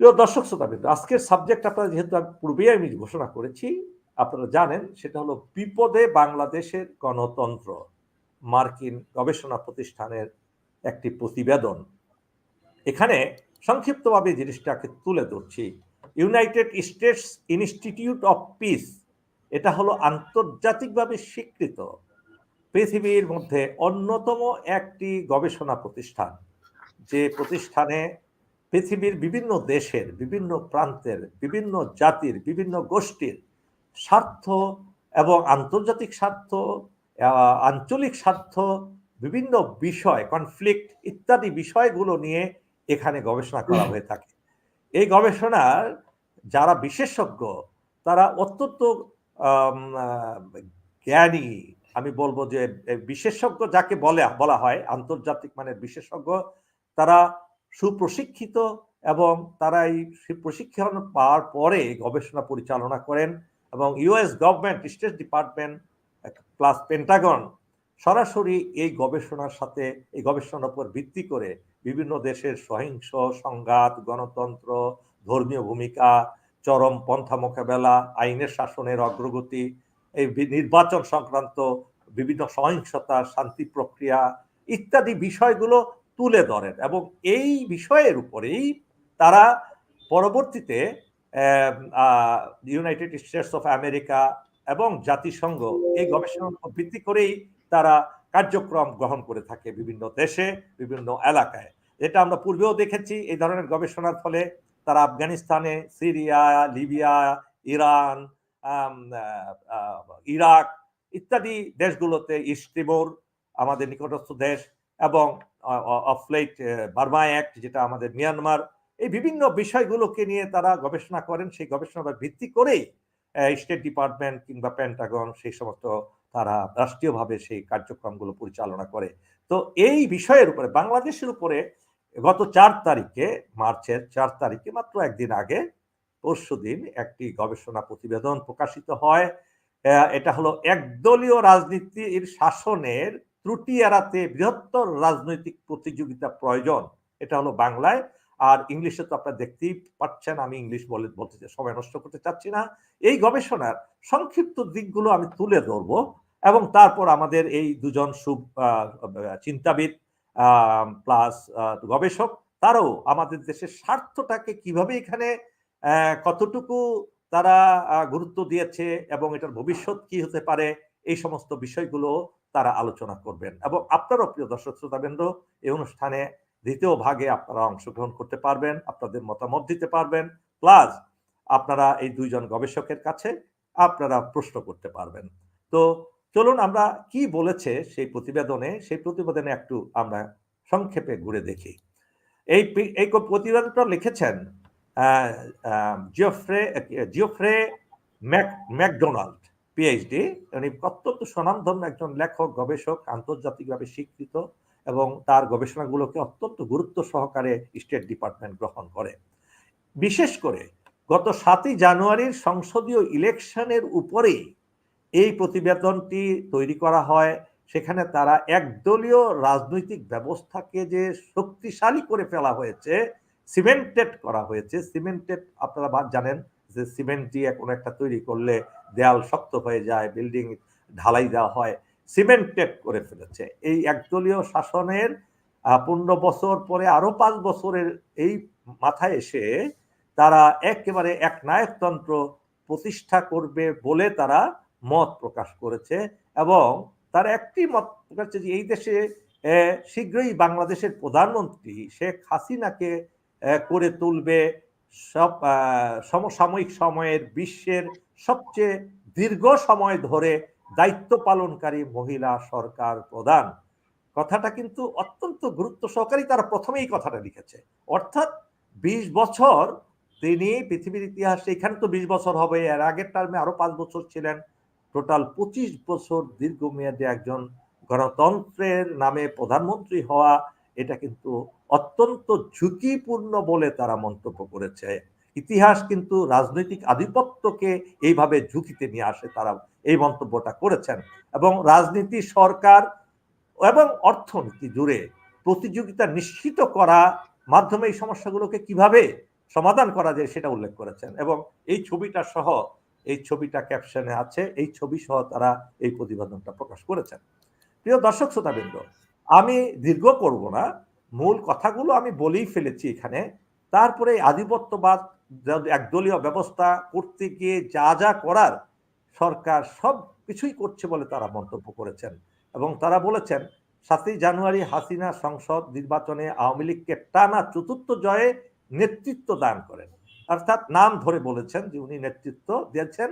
প্রিয় দর্শক শ্রোতাবৃন্দ, আজকের সাবজেক্ট আপনারা যেহেতু পূর্বেই আমি ঘোষণা করেছি, আপনারা জানেন সেটা হলো বিপদে বাংলাদেশের গণতন্ত্র, মার্কিন গবেষণা প্রতিষ্ঠানের একটি প্রতিবেদন। এখানে সংক্ষিপ্তভাবে জিনিসটাকে তুলে ধরছি। United States Institute of Peace এটা হলো আন্তর্জাতিকভাবে স্বীকৃত পৃথিবীর মধ্যে অন্যতম একটি গবেষণা প্রতিষ্ঠান। যে প্রতিষ্ঠানে পৃথিবীর বিভিন্ন দেশের, বিভিন্ন প্রান্তের, বিভিন্ন জাতির, বিভিন্ন গোষ্ঠীর স্বার্থ এবং আন্তর্জাতিক স্বার্থ আঞ্চলিক স্বার্থ, বিভিন্ন বিষয় কনফ্লিক্ট ইত্যাদি বিষয়গুলো নিয়ে এখানে গবেষণা করা হয়ে থাকে। এই গবেষণার যারা বিশেষজ্ঞ, তারা অত্যন্ত জ্ঞানী, আমি বলব যে বিশেষজ্ঞ যাকে বলে, বলা হয়, আন্তর্জাতিক মানের বিশেষজ্ঞ, তারা সুপ্রশিক্ষিত এবং তারা এই প্রশিক্ষণ পাওয়ার পরে গবেষণা পরিচালনা করেন এবং US government state department plus Pentagon সরাসরি এই গবেষণার সাথে, এই গবেষণার উপর ভিত্তি করে বিভিন্ন দেশের সহিংস সংঘাত, গণতন্ত্র, ধর্মীয় ভূমিকা, চরম পন্থা মোকাবেলা, আইনের শাসনের অগ্রগতি, এই নির্বাচন সংক্রান্ত বিভিন্ন সহিংসতা, শান্তি প্রক্রিয়া ইত্যাদি বিষয়গুলো তুলে ধরেন এবং এই বিষয়ের উপরেই তারা পরবর্তীতে ইউনাইটেড স্টেটস অফ আমেরিকা এবং জাতিসংঘ এই গবেষণার ভিত্তি করেই তারা কার্যক্রম গ্রহণ করে থাকে বিভিন্ন দেশে, বিভিন্ন এলাকায়। এটা আমরা পূর্বেও দেখেছি, এই ধরনের গবেষণার ফলে তারা আফগানিস্তানে, সিরিয়া, লিবিয়া, ইরান ইরাক ইত্যাদি দেশগুলোতে ইস্টিমোর আমাদের নিকটস্থ দেশ এবং অফলাইট বার্মা অ্যাক্ট, যেটা আমাদের মিয়ানমার, এই বিভিন্ন বিষয়গুলোকে নিয়ে তারা গবেষণা করেন। সেই গবেষণার ভিত্তি করেই স্টেট ডিপার্টমেন্ট কিংবা প্যান্টাগন সেই সমস্ত তারা রাষ্ট্রীয়ভাবে সেই কার্যক্রমগুলো পরিচালনা করে। তো এই বিষয়ের উপরে, বাংলাদেশের উপরে গত চার তারিখে, মার্চের চার তারিখে মাত্র একদিন আগে, পরশু দিন একটি গবেষণা প্রতিবেদন প্রকাশিত হয়। এটা হলো একদলীয় রাজনীতির শাসনের ত্রুটি এড়াতে বৃহত্তর রাজনৈতিক প্রতিযোগিতা প্রয়োজন। এটা হলো বাংলায়। আর ইংলিশে তো আপনারা দেখতেই পাচ্ছেন, আমি ইংলিশ বলে বলতে সময় নষ্ট করতে চাচ্ছি না। এই গবেষণার সংক্ষিপ্ত দিকগুলো আমি তুলে ধরবো এবং তারপর আমাদের এই দুজন সু চিন্তাবিদ প্লাস গবেষক, তারাও আমাদের দেশের স্বার্থটাকে কীভাবে এখানে কতটুকু তারা গুরুত্ব দিয়েছে এবং এটার ভবিষ্যৎ কি হতে পারে, এই সমস্ত বিষয়গুলো তারা আলোচনা করবেন। এবং আপনারও প্রিয় দর্শক শ্রোতাবেন্দ্র এই অনুষ্ঠানে দ্বিতীয় ভাগে আপনারা অংশগ্রহণ করতে পারবেন, আপনাদের মতামত দিতে পারবেন, প্লাস আপনারা এই দুইজন গবেষকের কাছে আপনারা প্রশ্ন করতে পারবেন। তো চলুন আমরা কি বলেছে সেই প্রতিবেদনে সেই প্রতিবেদনে একটু আমরা সংক্ষেপে ঘুরে দেখি। এই এই প্রতিবেদনটা লিখেছেন Geoffrey Geoffrey Mac, McDonald. PhD উনি অত্যন্ত স্বনামধন্য একজন লেখক, গবেষক, আন্তর্জাতিকভাবে স্বীকৃত এবং তার গবেষণাগুলোকে অত্যন্ত গুরুত্ব সহকারে স্টেট ডিপার্টমেন্ট গ্রহণ করে। বিশেষ করে গত সাতই জানুয়ারির সংসদীয় ইলেকশনের উপরেই এই প্রতিবেদনটি তৈরি করা হয়। সেখানে তারা একদলীয় রাজনৈতিক ব্যবস্থাকে যে শক্তিশালী করে ফেলা হয়েছে, সিমেন্টেড করা হয়েছে। সিমেন্টেড আপনারা জানেন যে সিমেন্ট দিয়ে কোনো একটা তৈরি করলে দেয়াল শক্ত হয়ে যায়, বিল্ডিং ঢালাই দেওয়া হয়, সিমেন্টেড করে ফেলেছে। এই একদলীয় শাসনের পনেরো বছর পরে আরও পাঁচ বছরের এই মাথায় এসে তারা একেবারে এক নায়কতন্ত্র প্রতিষ্ঠা করবে বলে তারা মত প্রকাশ করেছে এবং তার একটি মত প্রকাশ যে এই দেশে শীঘ্রই বাংলাদেশের প্রধানমন্ত্রী শেখ হাসিনাকে করে তুলবে সব সমসাময়িক সময়ের বিশ্বের সবচেয়ে দীর্ঘ সময় ধরে দায়িত্ব পালনকারী মহিলা সরকার প্রধান। কথাটা কিন্তু অত্যন্ত গুরুত্ব সহকারী তারা প্রথমেই কথাটা লিখেছে। অর্থাৎ ২০ বছর তিনি পৃথিবীর ইতিহাসে, এখানে তো বিশ বছর হবে, এর আগের টার্মে আরও পাঁচ বছর ছিলেন। টোটাল পঁচিশ বছর দীর্ঘমেয়াদী একজন গণতন্ত্রের নামে প্রধানমন্ত্রী হওয়া, এটা কিন্তু অত্যন্ত ঝুঁকিপূর্ণ বলে তারা মন্তব্য করেছে। ইতিহাস কিন্তু রাজনৈতিক আধিপত্যকে এইভাবে ঝুঁকিতে নিয়ে আসে তারা এই মন্তব্যটা করেছেন। এবং রাজনীতি, সরকার এবং অর্থনীতি জুড়ে প্রতিযোগিতা নিশ্চিত করা মাধ্যমে এই সমস্যাগুলোকে কীভাবে সমাধান করা যায় সেটা উল্লেখ করেছেন। এবং এই ছবিটা সহ, এই ছবিটা ক্যাপশনে আছে, এই ছবি সহ তারা এই প্রতিবেদনটা প্রকাশ করেছেন। প্রিয় দর্শক শ্রোতাবৃন্দ, আমি দীর্ঘ করব না। মূল কথাগুলো আমি বলেই ফেলেছি এখানে। তারপরে আধিপত্যবাদ একদলীয় ব্যবস্থা করতে গিয়ে যা যা করার সরকার সব কিছুই করছে বলে তারা মন্তব্য করেছেন। এবং তারা বলেছেন, সাতই জানুয়ারি হাসিনা সংসদ নির্বাচনে আওয়ামী লীগকে টানা চতুর্থ জয়ে নেতৃত্ব দান করেন। অর্থাৎ নাম ধরে বলেছেন যে উনি নেতৃত্ব দিয়েছেন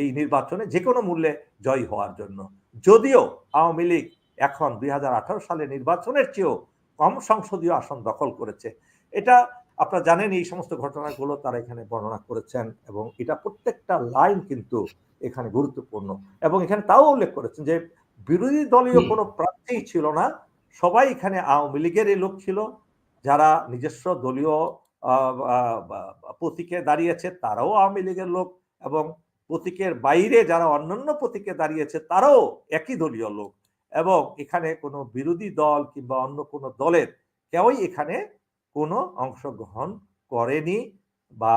এই নির্বাচনে যে কোনো মূল্যে জয়ী হওয়ার জন্য। যদিও আওয়ামী লীগ এখন দুই হাজার আঠারো সালে নির্বাচনের চেয়েও কম সংসদীয় আসন দখল করেছে। এটা আপনারা জানেন এই সমস্ত ঘটনাগুলো তারা এখানে বর্ণনা করেছেন এবং এটা প্রত্যেকটা লাইন কিন্তু এখানে গুরুত্বপূর্ণ এবং এখানে তাও উল্লেখ করেছেন যে বিরোধী দলীয় কোনো প্রার্থী ছিল না সবাই এখানে আওয়ামী লীগের লোক ছিল যারা নিজস্ব দলীয় প্রতীকে দাঁড়িয়েছে তারাও আওয়ামী লীগের লোক এবং প্রতীকের বাইরে যারা অন্যান্য প্রতীকে দাঁড়িয়েছে তারাও একই দলীয় লোক এবং এখানে কোনো বিরোধী দল কিংবা অন্য কোনো দলের কেউই এখানে কোনো অংশগ্রহণ করেনি বা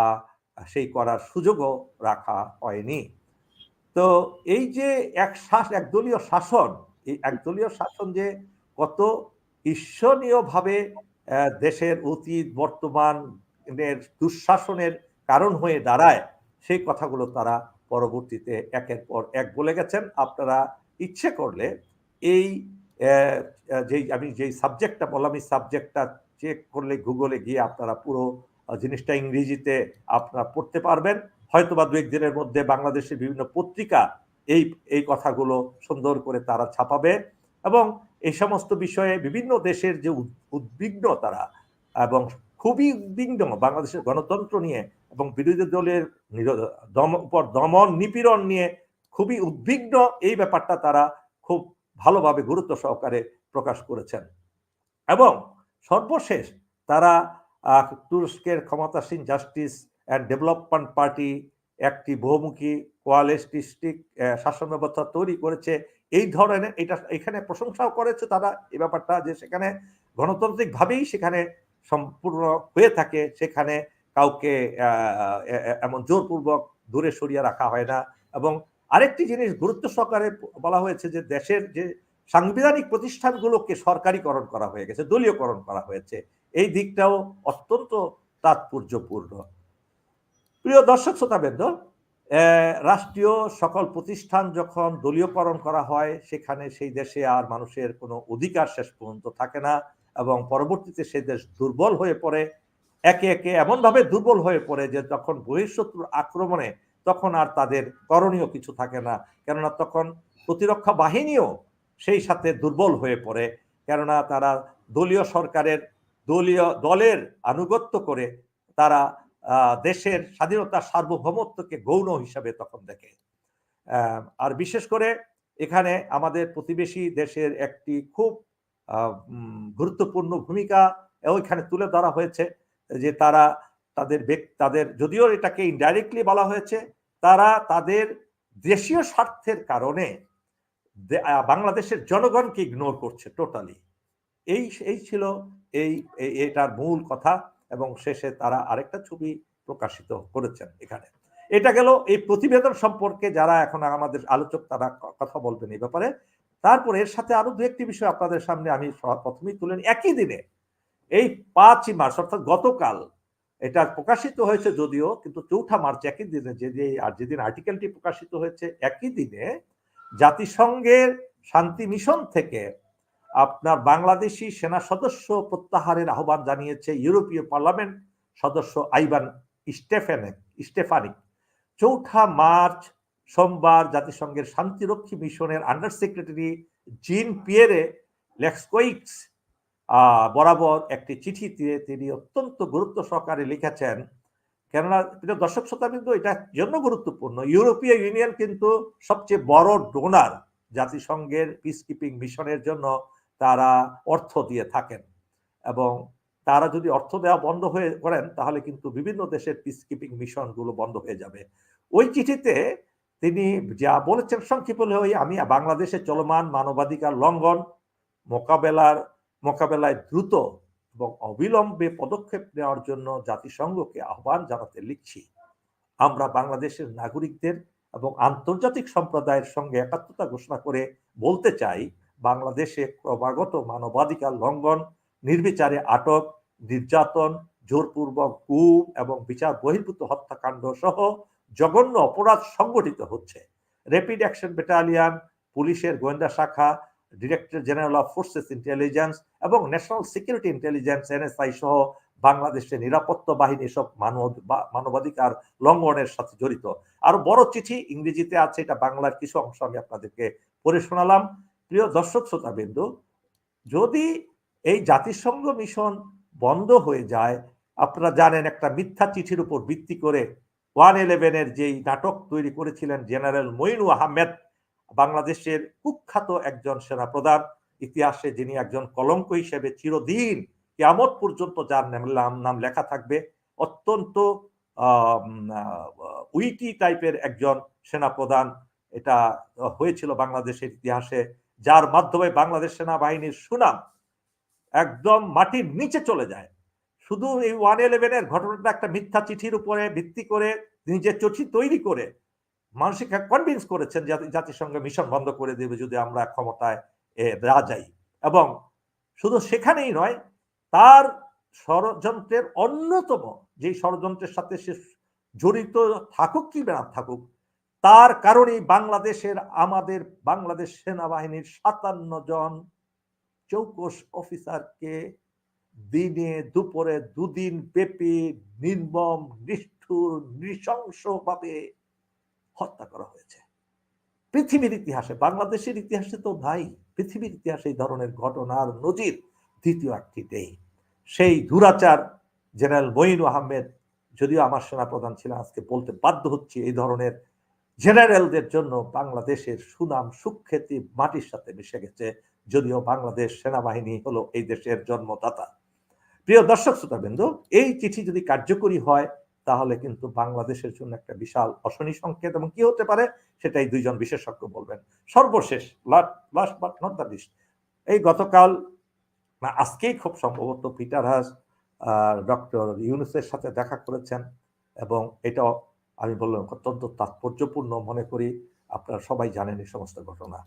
সেই করার সুযোগও রাখা হয়নি। তো এই যে এক শাস, একদলীয় শাসন, এই একদলীয় শাসন যে কত ঈর্ষণীয়ভাবে দেশের অতীত বর্তমানের দুঃশাসনের কারণ হয়ে দাঁড়ায়, সেই কথাগুলো তারা পরবর্তীতে একের পর এক বলে গেছেন। আপনারা ইচ্ছে করলে এই যেই, আমি যেই সাবজেক্টটা বললাম, এই সাবজেক্টটা চেক করলে গুগলে গিয়ে আপনারা পুরো জিনিসটা ইংরেজিতে আপনারা পড়তে পারবেন। হয়তো বা দু একদিনের মধ্যে বাংলাদেশের বিভিন্ন পত্রিকা এই এই কথাগুলো সুন্দর করে তারা ছাপাবে এবং এই সমস্ত বিষয়ে বিভিন্ন দেশের যে উদ্বিগ্ন তারা এবং খুবই উদ্বিগ্ন বাংলাদেশের গণতন্ত্র নিয়ে এবং বিরোধী দলের দম, উপর দমন নিপীড়ন নিয়ে খুবই উদ্বিগ্ন, এই ব্যাপারটা তারা খুব ভালোভাবে গুরুত্ব সহকারে প্রকাশ করেছেন। এবং সর্বশেষ তারা তুরস্কের ক্ষমতাসীন জাস্টিস অ্যান্ড ডেভেলপমেন্ট পার্টি একটি বহুমুখী কোয়ালিস্টিক শাসন ব্যবস্থা তৈরি করেছে। এই ধরনের এটা এখানে প্রশংসাও করেছে তারা এ ব্যাপারটা যে সেখানে গণতান্ত্রিকভাবেই সেখানে সম্পূর্ণ হয়ে থাকে। সেখানে কাউকে এমন জোরপূর্বক দূরে সরিয়ে রাখা হয় না। এবং আরেকটি জিনিস গুরুত্ব সহকারে বলা হয়েছে যে দেশের যে সাংবিধানিক প্রতিষ্ঠানগুলোকে সরকারিকরণ করা হয়ে গেছে, দলীয়করণ করা হয়েছে, এই দিকটাও অত্যন্ত তাৎপর্যপূর্ণ। প্রিয় দর্শক শ্রোতাবৃন্দ রাষ্ট্রীয় সকল প্রতিষ্ঠান যখন দলীয়করণ করা হয়, সেখানে সেই দেশে আর মানুষের কোনো অধিকার শেষ পর্যন্ত থাকে না এবং পরবর্তীতে সেই দেশ দুর্বল হয়ে পড়ে। একে একে এমনভাবে দুর্বল হয়ে পড়ে যে তখন বহিঃশত্রুর আক্রমণে তখন আর তাদের করণীয় কিছু থাকে না। কেননা তখন প্রতিরক্ষা বাহিনীও সেই সাথে দুর্বল হয়ে পড়ে। কেননা তারা দলীয় সরকারের, দলীয় দলের আনুগত্য করে তারা দেশের স্বাধীনতা সার্বভৌমত্বকে গৌণ হিসাবে তখন দেখে। আর বিশেষ করে এখানে আমাদের প্রতিবেশী দেশের একটি খুব গুরুত্বপূর্ণ ভূমিকা ওইখানে তুলে ধরা হয়েছে যে তারা তাদের তাদের যদিও এটাকে ইনডাইরেক্টলি বলা হয়েছে তারা তাদের দেশীয় স্বার্থের কারণে বাংলাদেশের জনগণকে ইগনোর করছে টোটালি এই এই ছিল এই এটার মূল কথা এবং শেষে তারা আরেকটা ছবি প্রকাশিত করেছেন এখানে। এটা গেল এই প্রতিবেদন সম্পর্কে যারা এখন আমাদের আলোচক তারা কথা বলবেন এই ব্যাপারে। তারপর এর সাথে আরও দু একটি বিষয় আপনাদের সামনে আমি প্রথমেই তুলেন একই দিনে এই পাঁচই মার্চ অর্থাৎ গতকাল এটা প্রকাশিত হয়েছে যদিও, কিন্তু চৌঠা মার্চ একই দিনে যে যে, আর যেদিন আর্টিকেলটি প্রকাশিত হয়েছে একই দিনে, জাতিসংঘের শান্তি মিশন থেকে আপনার বাংলাদেশি সেনা সদস্য প্রত্যাহারের আহ্বান জানিয়েছে ইউরোপীয় পার্লামেন্ট সদস্য আইবান স্টেফেনে, স্টেফানিক। চৌঠা মার্চ সোমবার জাতিসংঘের শান্তিরক্ষী মিশনের under secretary Jean Pierre Lacroix বরাবর একটি চিঠিতে তিনি অত্যন্ত গুরুত্ব সহকারে লিখেছেন। কেননা প্রিয় দর্শক শতাব্দী এটা জন্য গুরুত্বপূর্ণ। ইউরোপীয় ইউনিয়ন কিন্তু সবচেয়ে বড় ডোনার জাতিসংঘের পিস কিপিং মিশনের জন্য তারা অর্থ দিয়ে থাকেন। এবং তারা যদি অর্থ দেওয়া বন্ধ হয়ে করেন, তাহলে কিন্তু বিভিন্ন দেশের পিস কিপিং মিশনগুলো বন্ধ হয়ে যাবে। ওই চিঠিতে তিনি যা বলেছেন সংক্ষেপে হয়ে আমি বাংলাদেশে চলমান মানবাধিকার লঙ্ঘন মোকাবেলার মোকাবেলায় দ্রুত এবং অবিলম্বে পদক্ষেপ নেওয়ার জন্য জাতিসংঘকে আহ্বান জানাতে লিখছি। আমরা বাংলাদেশের নাগরিকদের এবং আন্তর্জাতিক সম্প্রদায়ের সঙ্গে একাত্মতা ঘোষণা করে বলতে চাই, বাংলাদেশে ক্রমাগত মানবাধিকার লঙ্ঘন, নির্বিচারে আটক, নির্যাতন, জোরপূর্বক গুম এবং বিচার বহির্ভূত হত্যাকাণ্ড সহ জঘন্য অপরাধ সংগঠিত হচ্ছে। র্যাপিড অ্যাকশন ব্যাটালিয়ান, পুলিশের গোয়েন্দা শাখা director general of forces intelligence এবং ন্যাশনাল সিকিউরিটি ইন্টেলিজেন্স এনএসআই সহ বাংলাদেশের নিরাপত্তা বাহিনী সব মানব মানবাধিকার লঙ্ঘনের সাথে জড়িত। আর বড় চিঠি ইংরেজিতে আছে, এটা বাংলার কিছু অংশ আমি আপনাদেরকে পড়ে শোনালাম। প্রিয় দর্শক শ্রোতা বিন্দু যদি এই জাতিসংঘ মিশন বন্ধ হয়ে যায়, আপনারা জানেন একটা মিথ্যা চিঠির উপর ভিত্তি করে ওয়ান ইলেভেনের যেই নাটক তৈরি করেছিলেন জেনারেল মইনু আহমেদ বাংলাদেশের কুখ্যাত একজন সেনাপ্রধান, ইতিহাসে যিনি একজন কলঙ্ক হিসেবে চিরদিন কেমত পর্যন্ত যার নাম নাম লেখা থাকবে, অত্যন্ত উইটি টাইপের একজন সেনাপ্রধান এটা হয়েছিল বাংলাদেশের ইতিহাসে, যার মাধ্যমে বাংলাদেশ সেনাবাহিনীর সুনাম একদম মাটির নিচে চলে যায়। শুধু এই ওয়ান ইলেভেনের ঘটনাটা একটা মিথ্যা চিঠির উপরে ভিত্তি করে নিজের চিঠি তৈরি করে মানুষকে কনভিন্স করেছেন জাতিসংঘ মিশন বন্ধ করে দেবে যদি আমরা ক্ষমতায় না যাই। এবং শুধু সেখানেই নয়, তার ষড়যন্ত্রের অন্যতম, যেই ষড়যন্ত্রের সাথে সে জড়িত থাকুক কি না থাকুক, তার কারণেই বাংলাদেশের, আমাদের বাংলাদেশ সেনাবাহিনীর সাতান্ন জন চৌকস অফিসারকে দিনে দুপুরে দুদিন ব্যাপী নির্মম, নিষ্ঠুর, নৃশংসভাবে হত্যা করা হয়েছে। পৃথিবীর ইতিহাসে, বাংলাদেশের ইতিহাসে তো নাই, পৃথিবীর ইতিহাসে এই ধরনের ঘটনার নজির দ্বিতীয় একটি নেই। সেই দুরাচার জেনারেল মঈন আহমেদ, যদিও আমার সেনাপ্রধান ছিলেন, আজকে বলতে বাধ্য হচ্ছে এই ধরনের জেনারেলদের জন্য বাংলাদেশের সুনাম সুখ্যাতি মাটির সাথে মিশে গেছে, যদিও বাংলাদেশ সেনাবাহিনী হলো এই দেশের জন্মদাতা। প্রিয় দর্শক, শ্রোতাবৃন্দ, এই চিঠি যদি কার্যকরী হয় তাহলে কিন্তু বাংলাদেশের জন্য একটা বিশাল অশনি সংকেত এবং কি হতে পারে? সেটাই দুইজন বিশেষজ্ঞ বলবেন। সর্বশেষ last but not the least এই গতকাল আজকেই খুব সম্ভবত পিটার হাস ডক্টর ইউনুসের সাথে দেখা করেছেন এবং এটা আমি বললাম অত্যন্ত তাৎপর্যপূর্ণ মনে করি, আপনারা সবাই জানেন এই সমস্ত ঘটনা।